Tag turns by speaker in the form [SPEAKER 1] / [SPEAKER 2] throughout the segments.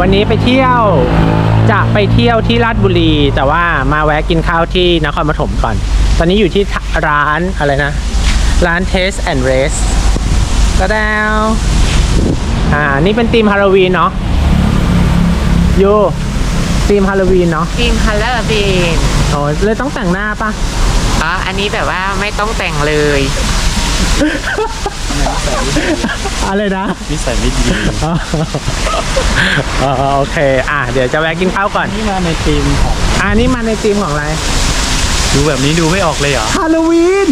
[SPEAKER 1] วันนี้ไปเที่ยว จะไปเที่ยวที่ราชบุรี แต่ว่ามาแวะกินข้าวที่นครปฐมก่อน ตอนนี้อยู่ที่ร้านอะไรนะ ร้าน Taste and Race ก็แล้วอ่า นี่เป็นธีมฮาโลวีนเนาะโยธีมฮาโลวีนเนาะ
[SPEAKER 2] ทีมคัลเลอร์บีน
[SPEAKER 1] โอ้เลยต้องแต่งหน้าปะ
[SPEAKER 2] อ๋ออันนี้แบบว่าไม่ต้องแต่งเลย
[SPEAKER 1] อะไรนะ
[SPEAKER 3] นิสัยไม่ดี
[SPEAKER 1] อ๋ออ๋อโอเค อะ เดี๋ยวจะแวะกินข้าวก่อน
[SPEAKER 3] นี่มาในทีมของ
[SPEAKER 1] อ่านี่มาในธีมของอะไร
[SPEAKER 3] ดูแบบนี้ดูไม่ออกเลยเหรอ
[SPEAKER 1] ฮาโลวีน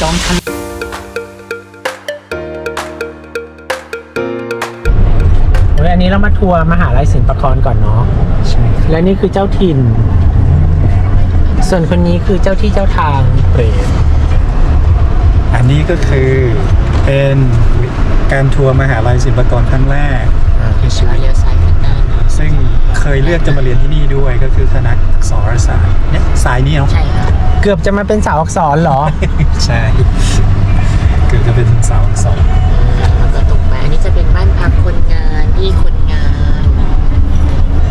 [SPEAKER 3] จอมทัน
[SPEAKER 1] เฮ้ยอันนี้เรามาทัวร์มหาลัยศิลปากรก่อนเนาะ
[SPEAKER 3] ใช่
[SPEAKER 1] และนี่คือเจ้าถิ่น ส่วนคนนี้คือเจ้าที่เจ้าทาง
[SPEAKER 3] เปรต อันนี้ก็คือเป็นการทัวร์มหาลัยศิลปากรครั้งแรกในชีวิต
[SPEAKER 2] เลี้ยวซ้ายข้างหน้า
[SPEAKER 3] ซึ่งเคยเลือกจะมาเรียนที่นี่ด้วยก็คือคณะอักษรศาสตร์เนี่ยสายนี้เนาะ
[SPEAKER 2] ใช่ครับ
[SPEAKER 1] เกือบจะมาเป็นสาวอักษรเหรอ
[SPEAKER 3] ใช่ เกือบจะเป็นสาวอักษร
[SPEAKER 2] แล้วก็ตรงไปอันนี้จะเป็นบ้านพักคนงานที่คนงาน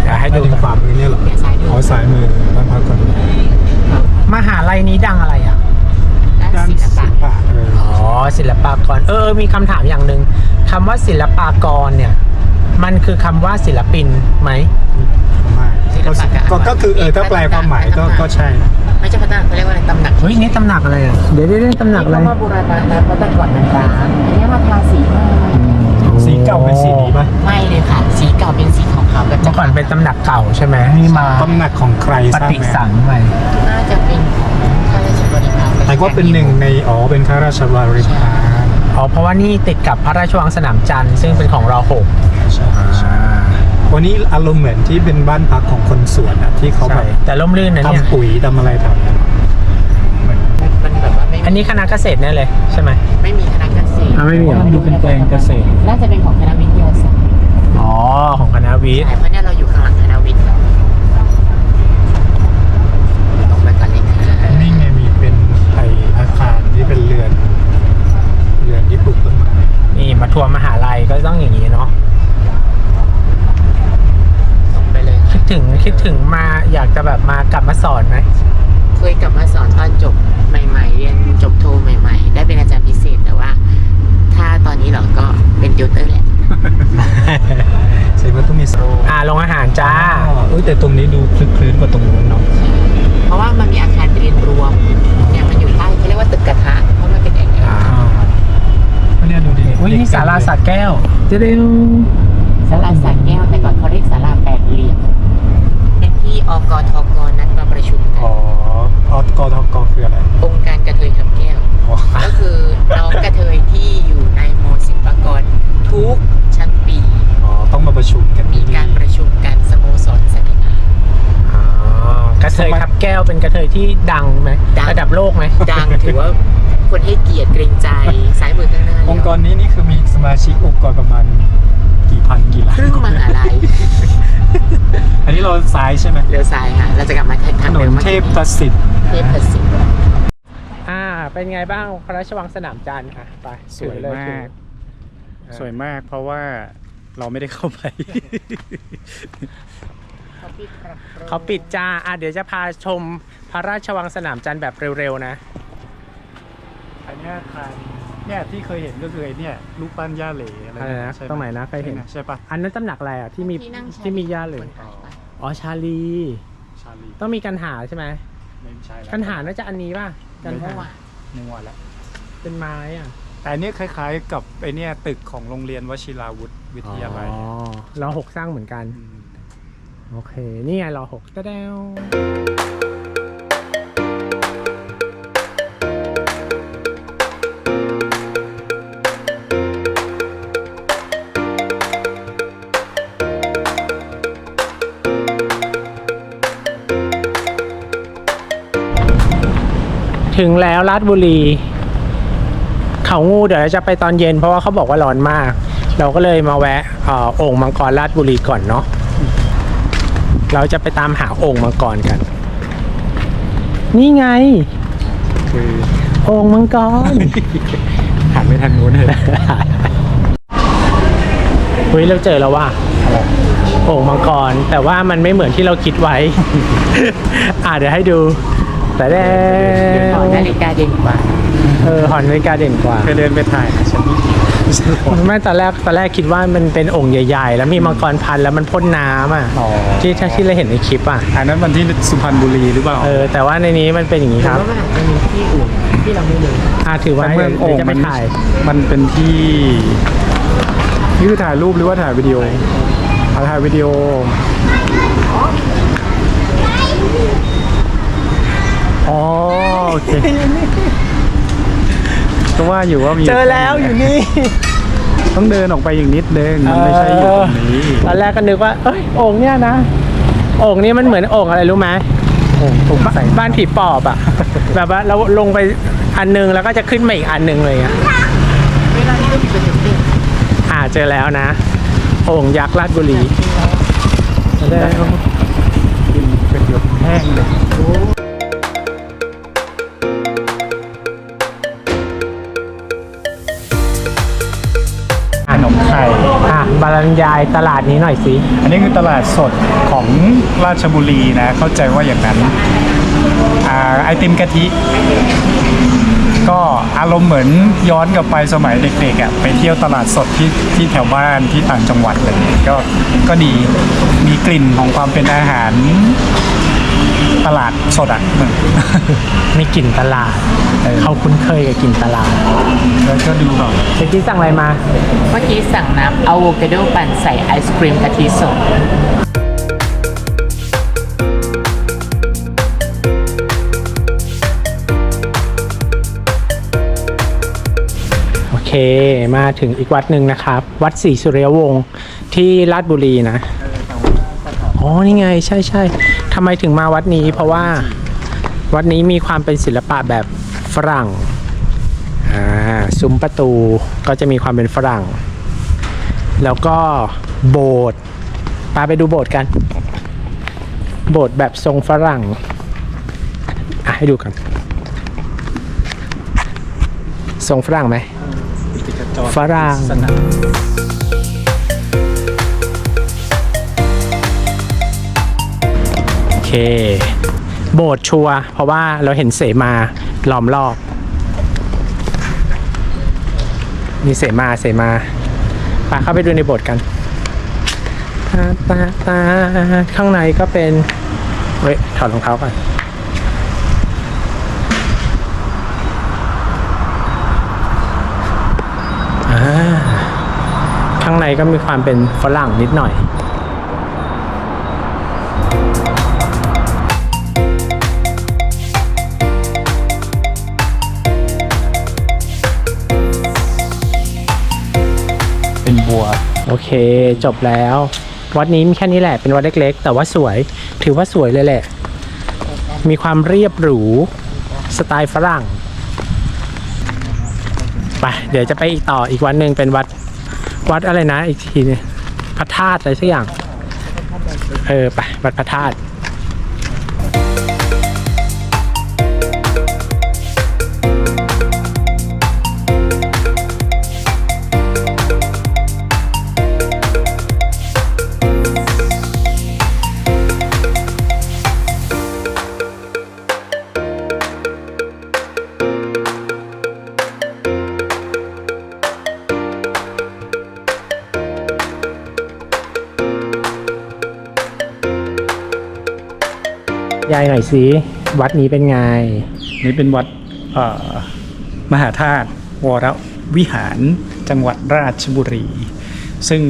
[SPEAKER 1] เดี๋ยวให้ดู
[SPEAKER 3] ถึงฝ่ามือเนี่ยเหรอ
[SPEAKER 2] เลี้ยวซ้ายดู
[SPEAKER 3] อ๋อสายมือบ้านพักคน
[SPEAKER 1] มหาลัยนี้ดังอะไรอะ
[SPEAKER 2] ด้านศิลปะ
[SPEAKER 3] ปะเออ
[SPEAKER 1] อ๋อ ศิลปากร เออ มีคำถามอย่างหนึ่งคำว่าศิลปากรเนี่ย มันคือคำว่าศิลปินไหม
[SPEAKER 3] ไม่ก็ก็ก็คือเออถ้าแปลความหมายก็ก็ใช่
[SPEAKER 2] ไม่ใช่พัฒนาเขาเรียกว่าอะไรตำหนัก
[SPEAKER 1] เฮ้ยนี่ตำหนักอะไรอะเดี๋ยวได้เล่นตำหนักอะไร
[SPEAKER 2] เพราะว่าบูรณะนะเพราะแต่ก่อนมันร้างอันนี้มาทาสีใหม่
[SPEAKER 3] สีเก่าเป็นสีนี้ปะ
[SPEAKER 2] ไม่เลยค่ะ สีเก่าเป็นสีขาวๆกับ
[SPEAKER 1] เมื่อก่อนเป็นตำหนักเก่าใช่ไหมนี่มา
[SPEAKER 3] ตำหนักของใคร
[SPEAKER 1] ป
[SPEAKER 3] ทราบ
[SPEAKER 1] ฏิ
[SPEAKER 3] ไหม
[SPEAKER 1] สังใหม่
[SPEAKER 2] น่าจะเป็น
[SPEAKER 3] แต่ว่าเป็นหนึ่งในอ๋อเป็นข้าราชบริพาร
[SPEAKER 1] อ๋อเพราะว่านี่ติดกับพระราชวังสนามจันทร์ซึ่งเป็นของรอหก
[SPEAKER 3] ใช่ใช่วันนี้อารมณ์เหมือนที่เป็นบ้านพักของคนสวนอะที่เขาแบ
[SPEAKER 1] ใช่
[SPEAKER 3] บ
[SPEAKER 1] แต่ล่มลื่นนะเนี่ย
[SPEAKER 3] ทำปุ๋ยทำอะไรแถวนั้นเหมือน
[SPEAKER 2] มันแบบว่าไม่
[SPEAKER 1] อันนี้คณะเกษตรแน่เลยใช่ไหม
[SPEAKER 2] ไม่มีคณะเกษตร
[SPEAKER 1] อะไม่มีเหรอ
[SPEAKER 3] ดูเป็นแปลงเกษตร
[SPEAKER 2] น่าจะเป็นของคณะวิทยาศาสตร์
[SPEAKER 1] อ๋อของคณะวิทย์
[SPEAKER 2] ใช่เพราะเนี่ยเราอยู่ข้างหลังคณะวิทย์ตรงไปก่อนเลยค่ะ
[SPEAKER 3] นี่ไงมีเป็นไออาคารที่เป็นเรือน เรือนที่ปลูกต้นไม้
[SPEAKER 1] นี่ มาทัวร์มหาลัยก็ต้องอย่างนี้เนาะ
[SPEAKER 2] ตรงไปเลย
[SPEAKER 1] คิดถึงคิดถึงมาอยากจะแบบมากลับมาสอนไหม
[SPEAKER 2] เคยกลับมาสอนตอนจบใหม่ ๆ เรียนจบโทใหม่ ๆ ได้เป็นอาจารย์พิเศษแต่ว่า ถ้าตอนนี้เราก็เป็นติวเตอร์แหละ
[SPEAKER 3] ใช่ว่าต้องมีโซ
[SPEAKER 1] อ่าลงอาหารจ้า
[SPEAKER 3] เอ้ยแต่ตรงนี้ดูคลึกคลื้นกว่าตรงนู้นเนาะ
[SPEAKER 2] เพราะว่ามันมีอาคารเรียนรวมเนี่ยมันอยู่ใต้เขาเรียกว่าตึกกระทะเพราะมันเป็นแอ่ง
[SPEAKER 1] อ่า
[SPEAKER 3] ก็ เนี่ยดูดิ
[SPEAKER 1] อุ้ยนี่ศาลาสัตว์แก้วเจะเร็ว
[SPEAKER 2] สาราสาแก้วแต่ก่อนเขาเรียกสาราแปดเหลี่ยมเป็นที่อกทกนัดมาประชุมกั
[SPEAKER 3] อ๋อนออกทกคืออะไร
[SPEAKER 2] องค์การกระเทยทำแก้ว
[SPEAKER 3] อ๋อ
[SPEAKER 2] ก็คือน้องกระเทยที่อยู่ในมศิลปากรทุกชั้นปี
[SPEAKER 3] อ๋อต้องมาประชุมกัน
[SPEAKER 2] มี
[SPEAKER 3] ที่นี่
[SPEAKER 2] การประชุมกันสโมสรสันติภาพ
[SPEAKER 1] อ๋อกระเทยทับแก้วเป็นกระเทยที่ดังไหม
[SPEAKER 2] ดัง
[SPEAKER 1] ระดับโลกไหม
[SPEAKER 2] ดังถือว่า คนให้เกียรติเกรงใจซ้ายมือข้างหน้า
[SPEAKER 3] องค์กรนี้นี่คือมีสมาชิกองค์กรประมาณกี่พันกี่ล้าน
[SPEAKER 2] ครึ่งมหาลัย
[SPEAKER 3] อันนี้เราซ้ายใช่ไหม
[SPEAKER 2] เลี้ยวซ้ายค่ะเราจะกลับมา
[SPEAKER 3] ถ
[SPEAKER 2] ทาง
[SPEAKER 3] น
[SPEAKER 2] เดิ
[SPEAKER 3] น
[SPEAKER 2] ม
[SPEAKER 3] เทพประสิทธิ์
[SPEAKER 2] เทพประสิทธิ์
[SPEAKER 1] อ่าเป็นไงบ้างพระราชวังสนามจันทร์อะไป
[SPEAKER 3] สวย
[SPEAKER 1] ถือเลย
[SPEAKER 3] มาก
[SPEAKER 1] ถืออ่า
[SPEAKER 3] สวยมากเพราะว่าเราไม่ได้เข้าไป
[SPEAKER 1] เขาปิดจ้าอะเดี๋ยวจะพาชมพระราชวังสนามจันทร์แบบเร็วๆนะ
[SPEAKER 3] อันเนี้ยอาคารเนี่ยที่เคยเห็นก็คือไอ้เนี่ยรูปปั้นย่าเหล่อะไร
[SPEAKER 1] อะไรนะ
[SPEAKER 3] ใช่
[SPEAKER 1] ตรงไหนนะเคยเห็น
[SPEAKER 3] ใช่ปะ
[SPEAKER 1] อันนั้นตำหนักอะไรอะที่มี
[SPEAKER 2] ที่นั่งใช้
[SPEAKER 1] ที่มีย่าเลย
[SPEAKER 2] คนถ่ายปะ
[SPEAKER 1] อ๋อชาลี
[SPEAKER 3] ชาลี
[SPEAKER 1] ต้องมีกันหาใช่ไหม
[SPEAKER 3] ไม่ใช่แล้ว
[SPEAKER 1] กันหาน่าจะอันนี้ป่ะกันหา
[SPEAKER 2] มั่ว
[SPEAKER 3] มัวแล้ว
[SPEAKER 1] เป็นไม้อะ
[SPEAKER 3] แต่อันเนี้ยคล้ายๆกับไอเนี่ยตึกของโรงเรียนวชิราวุธวิทยาลัย
[SPEAKER 1] อ๋อรอหกสร้างเหมือนกัน
[SPEAKER 3] ม
[SPEAKER 1] โอเค นี่ไงรอหกก็แล้ว ถึงแล้วราชบุรี เขางูเดี๋ยวเราจะไปตอนเย็นเพราะว่าเขาบอกว่าร้อนมาก เราก็เลยมาแวะเอ่อโอ่งมังกรราชบุรีก่อนเนาะเราจะไปตามหาโอ่งมังกรกัน นี่ไง
[SPEAKER 3] คือ
[SPEAKER 1] โอ่งมังกร
[SPEAKER 3] หันไปทางนู้นเลย
[SPEAKER 1] ฮ้ยเราเจอแล้วว่าโอ่งมังกรแต่ว่ามันไม่เหมือนที่เราคิดไว้ อ่าเดี๋ยวให้ดู แต่แด้
[SPEAKER 2] หอนาฬิกาเด่นกว่า
[SPEAKER 1] เออหอนนาฬิกาเด่นกว่า
[SPEAKER 3] เคยเดินไปถ่ายนะฉันไม่กินไหรอก
[SPEAKER 1] ไม่ตอนแรกตอนแรกคิดว่ามันเป็นองค์ใหญ่ ๆ แล้วมีมังกรพันแล้วมันพ่นน้ำอะ
[SPEAKER 3] อ๋อ
[SPEAKER 1] ที่ที่เราเห็นในคลิปอะ
[SPEAKER 3] อันนั้นมันที่สุพรรณบุรีหรือเปล่า
[SPEAKER 1] เออแต่ว่าในนี้มันเป็นอย่างนี้
[SPEAKER 2] หรื
[SPEAKER 1] ครับ
[SPEAKER 2] ว่ามันอาจจะมีที่อื่นที่เราไม่รู้
[SPEAKER 1] อ่าถือไว้
[SPEAKER 3] แต่เมืองโอ่ง
[SPEAKER 1] ดี๋ยวจะ
[SPEAKER 3] มั
[SPEAKER 1] ไป
[SPEAKER 3] น
[SPEAKER 1] ถ่าย
[SPEAKER 3] มันเป็นที่นี่คือถ่ายรูปหรือว่าถ่ายวิดีโอถ่ายวิดีโอ อ๋อโอเคก็ว่าอยู่ว่ามี
[SPEAKER 1] เจอแล้วอยู่นี่
[SPEAKER 3] ต้องเดินออกไปอีกนิดนึงมันไม่ใช่อยู่ตรงนี้
[SPEAKER 1] ตอนแรกก็นึกว่า เอ้ยโอ่งเนี่ยนะโอ่งนี้มันเหมือนโอ่งอะไรรู้ไหม
[SPEAKER 3] โอ้ตรงใส่
[SPEAKER 1] บ้านผีปอบอะแบบว่าเราลงไปอันนึงแล้วก็จะขึ้นมาอีกอันนึงเลยอะ
[SPEAKER 2] เวลาที่เรามีประจุเด่น
[SPEAKER 1] อ่าเจอแล้วนะโอ่งยักษ์ราชบุรี
[SPEAKER 3] แล้วกินเป็นหยดแห้งเลย ไข่
[SPEAKER 1] อะบรรยายตลาดนี้หน่อยสิ
[SPEAKER 3] อันนี้คือตลาดสดของราชบุรีนะ เข้าใจว่าอย่างนั้นอ่าไอติมกะทิ ก็อารมณ์เหมือนย้อนกลับไปสมัยเด็กๆอะไปเที่ยวตลาดสดที่ที่แถวบ้านที่ต่างจังหวัดอะไรเงี้ยก็ก็ดีมีกลิ่นของความเป็นอาหาร ตลาดสดอะเหมือน
[SPEAKER 1] มีกลิ่นตลาด
[SPEAKER 3] เออ
[SPEAKER 1] เขาคุ้นเคยกับกลิ่นตลาด
[SPEAKER 3] แล้วก็ดูแบบ
[SPEAKER 1] เมื่อกี้สั่งอะไรมา
[SPEAKER 2] เมื่อกี้สั่งน้ำอะโวคาโดปั่นใส่ไอศครีมกะทิสด
[SPEAKER 1] โอเค มาถึงอีกวัดหนึ่งนะครับ วัดศรีสุริยวงศ์ที่ราชบุรีนะ อ๋อ นี่ไง ใช่ใช่ทำไมถึงมาวัดนี้ เพราะว่าวัดนี้มีความเป็นศิลปะแบบฝรั่งอ่าซุ้มประตูก็จะมีความเป็นฝรั่ง แล้วก็โบสถ์ปาไปดูโบสถ์กัน โบสถ์แบบทรงฝรั่งอะให้ดูกัน ทรงฝรั่งไหมฝรั่ง เค โบสถ์ชัวเพราะว่าเราเห็นเสมาล้อมรอบมีเสมาเสมาไปเข้าไปดูในโบสถ์กันตาตาตาข้างในก็เป็นเฮ้ยถอดรองเท้าก่อนข้างในก็มีความเป็นฝรั่งนิดหน่อย โอเคจบแล้ว วัดนี้มีแค่นี้แหละเป็นวัดเล็ก ๆ แต่ว่าสวยถือว่าสวยเลยแหละ มีความเรียบหรูสไตล์ฝรั่งไปเดี๋ยวจะไปอีกต่ออีกวันหนึ่งเป็นวัดวัดอะไรนะอีกทีนึงพระธาตุอะไรสักอย่าง เออไปวัดพระธาตุ ยายหน่อยสิวัดนี้เป็นไง
[SPEAKER 3] นี่เป็นวัดเอ่อมหาธาตุวรวิหารจังหวัดราชบุรี ซึ่ง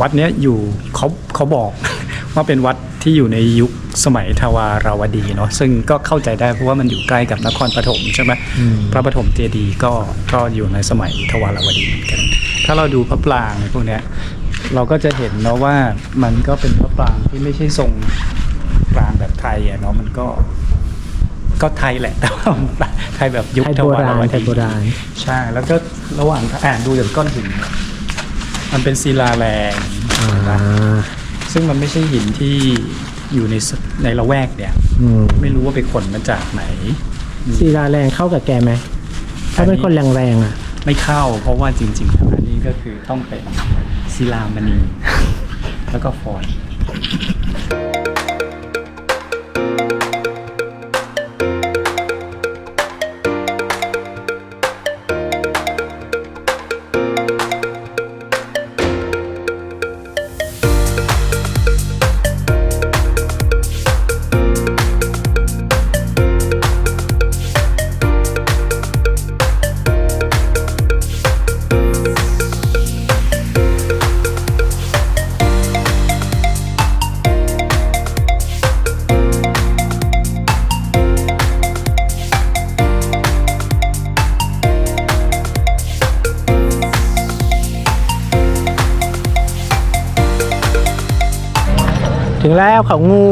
[SPEAKER 3] วัดเนี้ยอยู่เขาเขาบอกว่าเป็นวัดที่อยู่ในยุคสมัยทวาราวดีเนาะซึ่งก็เข้าใจได้เพราะว่ามันอยู่ใกล้กับนครปฐมใช่ไหม
[SPEAKER 1] อืม
[SPEAKER 3] พระปฐมเจดีย์ก็ก็อยู่ในสมัยทวาราวดีเหมือนกัน ถ้าเราดูพระปรางในพวกเนี้ยเราก็จะเห็นเนาะว่ามันก็เป็นพระปรางที่ไม่ใช่ทรง นาะมันก็ ก็ไทยแหละแต่ว่าไทยแบบยุค
[SPEAKER 1] ไทย
[SPEAKER 3] ท
[SPEAKER 1] โบ
[SPEAKER 3] วาร
[SPEAKER 1] ราณ
[SPEAKER 3] ว
[SPEAKER 1] ไทยโบ
[SPEAKER 3] ดี
[SPEAKER 1] ราณ
[SPEAKER 3] ใช่แล้วก็ระหว่างอ่านดูจากก้อนหิน มันเป็นศิลาแรง
[SPEAKER 1] อ่า
[SPEAKER 3] นะซึ่งมันไม่ใช่หินที่อยู่ในสในละแวกเนี่ย
[SPEAKER 1] อืม
[SPEAKER 3] ไม่รู้ว่าไปขนมาจากไหน
[SPEAKER 1] ศิลาแรงเข้ากับแกไหมถ้าเป็นคนแรงๆอะ
[SPEAKER 3] ไม่เข้า เพราะว่าจริงๆแล้วอันนี้ก็คือต้องเป็นศิลามณี แล้วก็ฟอน
[SPEAKER 1] ถึงแล้วเขางู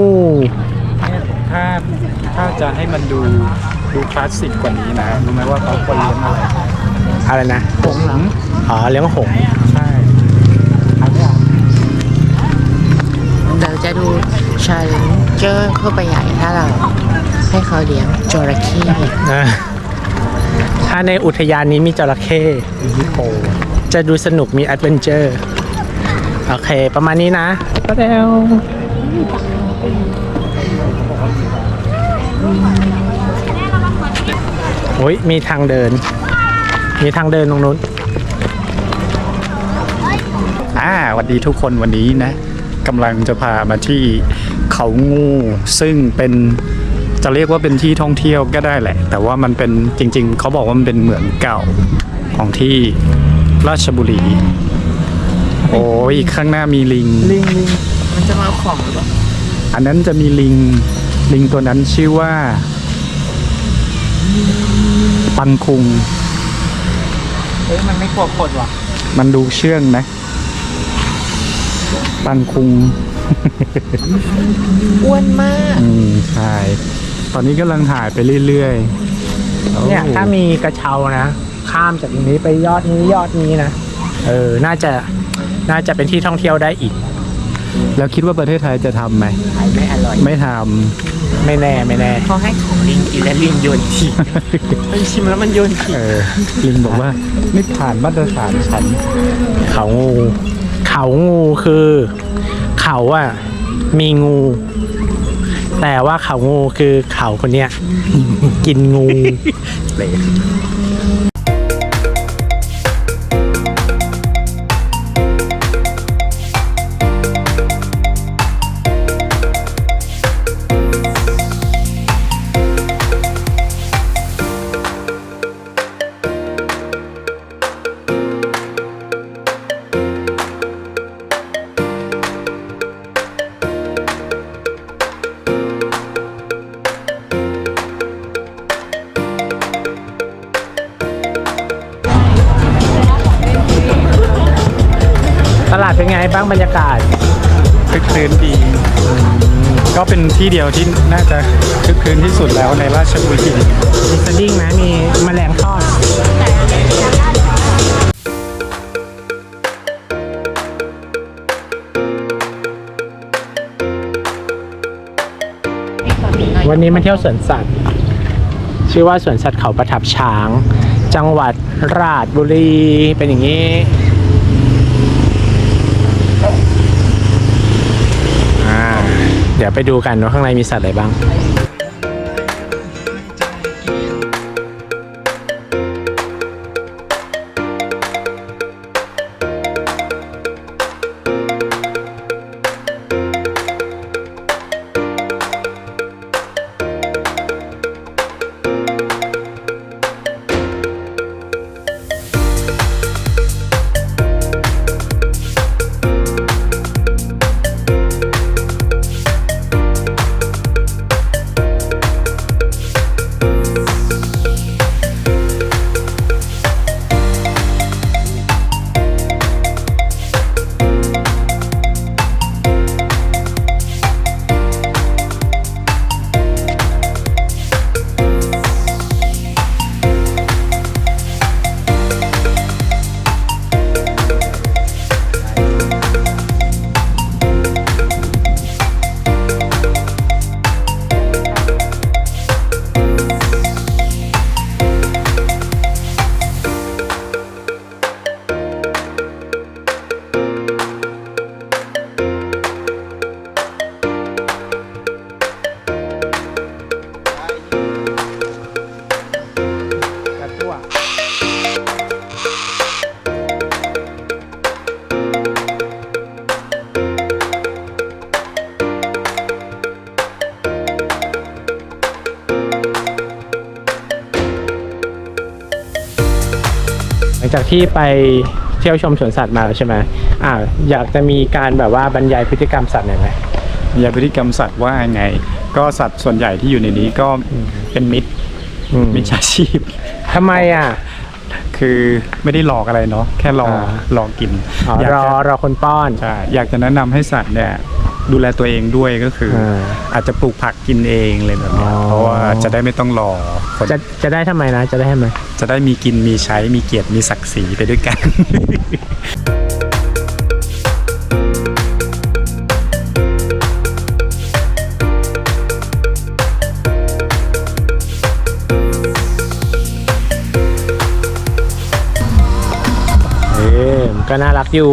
[SPEAKER 3] ถ้าถ้าจะให้มันดูดูคลาสสิกกว่านี้นะรู้ไหมว่าเขาควรเลี้ยงอะไร
[SPEAKER 1] อะไรนะ
[SPEAKER 3] หงส์
[SPEAKER 1] อ๋อเลี้ยงหงส์
[SPEAKER 3] ใช่ครับ
[SPEAKER 2] เราจะดูชาเลนเจอร์เข้าไปใหญ่ถ้าเรา ให้เขาเลี้ยงจระเข้
[SPEAKER 1] นะถ้าในอุทยานนี้มีจระเข้
[SPEAKER 3] มีฮิปโป
[SPEAKER 1] จะดูสนุกมีแอดเวนเจอร์ โอเค ประมาณนี้นะ ก็แล้ว โอ้ยมีทางเดิน มีทางเดินตรงนู้น
[SPEAKER 3] อ่าวัสดีทุกคนวันนี้นะกำลังจะพามาที่เขางูซึ่งเป็นจะเรียกว่าเป็นที่ท่องเที่ยวก็ได้แหละ แต่ว่ามันเป็นจริง ๆ เขาบอกว่ามันเป็นเหมืองเก่าของที่ราชบุรี โอ้ยข้างหน้ามีลิง
[SPEAKER 1] ลิงลิง
[SPEAKER 2] จะมาเอาของหรือเปล่า
[SPEAKER 3] อันนั้นจะมีลิง ลิงตัวนั้นชื่อว่า ปังคุง
[SPEAKER 1] เฮ้ยมันไม่กลัวคนว่ะ
[SPEAKER 3] มันดูเชื่องนะ ปังคุง
[SPEAKER 2] อ้วนมาก
[SPEAKER 3] อืมใช่ ตอนนี้กำลังถ่ายไปเรื่อยๆโอ้
[SPEAKER 1] เนี่ยถ้ามีกระเช้านะ ข้ามจากตรงนี้ไปยอดนี้ยอดนี้นะ เออ น่าจะ น่าจะเป็นที่ท่องเที่ยวได้อีก
[SPEAKER 3] แล้วคิดว่าประเทศไทยจะทำไหม
[SPEAKER 2] ขายไม่อร่อย
[SPEAKER 3] ไม่ท
[SPEAKER 1] ไม่แน่ไม่แน่
[SPEAKER 2] เขาให้ของลิงกินแล้วลิงโยนทิ้งำมันชิมแล้วมันโยนทิ้ง
[SPEAKER 3] เออลิงบอกว่าไม่ผ่านมาตรฐานฉัน
[SPEAKER 1] เขางู เขางูคือ เขาอะมีงู แต่ว่าเขางูคือเขาคนเนี้ย กินงู บ้างบรรยากาศ
[SPEAKER 3] คึกคืนดี ก็เป็นที่เดียวที่น่าจะคึกคืนที่สุดแล้วในราชบุรี
[SPEAKER 1] มีสดิ้งนะมีแมลงทอดวันนี้มาเที่ยวสวนสัตว์ ชื่อว่าสวนสัตว์เขาประทับช้าง จังหวัดราชบุรีเป็นอย่างนี้ อ่า เดี๋ยวไปดูกันว่าข้างในมีสัตว์อะไรบ้าง จากที่ไปเที่ยวชมสวนสัตว์มาแล้วใช่ไหมอ่าอยากจะมีการแบบว่าบรรยายพฤติกรรมสัตว์หน่อยไหม
[SPEAKER 3] ยาพฤติกรรมสัตว์ว่าไง ก็สัตว์ส่วนใหญ่ที่อยู่ในนี้ก็เป็นมิตร
[SPEAKER 1] อืม
[SPEAKER 3] มิจฉาชีพ
[SPEAKER 1] ทำไมอะ
[SPEAKER 3] คือไม่ได้หลอกอะไรเนาะแค่รอ
[SPEAKER 1] อ่า
[SPEAKER 3] รอกิน
[SPEAKER 1] อ๋อ
[SPEAKER 3] อยาก
[SPEAKER 1] รอ
[SPEAKER 3] จะ
[SPEAKER 1] รอคนป้อน
[SPEAKER 3] ใช่อยากจะแนะนำให้สัตว์เนี่ย ดูแลตัวเองด้วยก็คืออาอาจจะปลูกผักกินเองเลยแบบเนี้ย
[SPEAKER 1] อ๋อ
[SPEAKER 3] เพราะว่าจะได้ไม่ต้องรอคน
[SPEAKER 1] จะจะได้ทำไมนะ จะได้ทำไม
[SPEAKER 3] จะได้มีกินมีใช้มีเกียรติมีศักดิ์ศรีไปด้วยกัน
[SPEAKER 1] เออมันก็น่ารักอยู่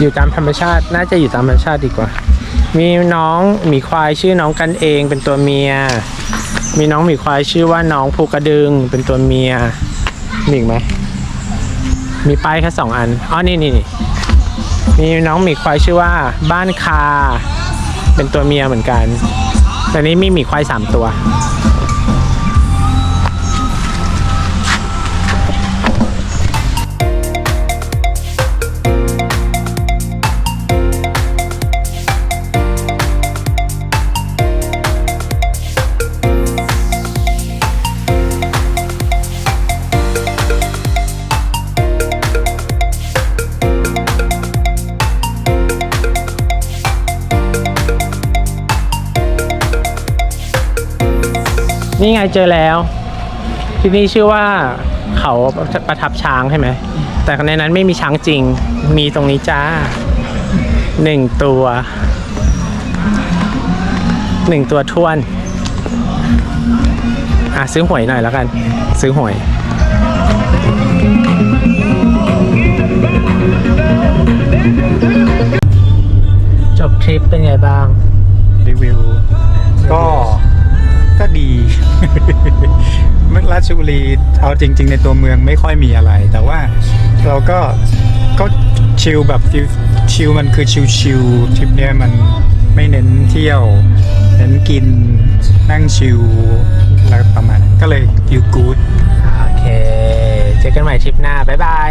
[SPEAKER 1] อยู่ตามธรรมชาติ น่าจะอยู่ตามธรรมชาติดีกว่า มีน้องหมีควายชื่อน้องกันเองเป็นตัวเมีย มีน้องหมีควายชื่อว่าน้องภูกระดึงเป็นตัวเมีย มีอีกไหม มีป้ายแค่สองอัน อ๋อ นี่นี่มีน้องหมีควายชื่อว่าบ้านคา เป็นตัวเมียเหมือนกันแต่นี้มีหมีควายสามตัว นี่ไงเจอแล้ว ที่นี่ชื่อว่าเขาประทับช้างใช่ไหม แต่ในนั้นไม่มีช้างจริง มีตรงนี้จ้าหนึ่งตัวหนึ่งตัวท้วน อะ ซื้อหวยหน่อยแล้วกัน ซื้อหวยจบทริปเป็นไงบ้าง
[SPEAKER 3] ชบุรีเอาจริง ๆ ในตัวเมืองไม่ค่อยมีอะไร แต่ว่าเราก็ก็ชิลแบบชิลมันคือชิลชิลทริปเนี้ยมันไม่เน้นเที่ยว เน้นกินนั่งชิลแล้วประมาณนั้นก็เลยฟิลกู๊ด
[SPEAKER 1] โอเค เจอกันใหม่ทริปหน้า บ๊ายบาย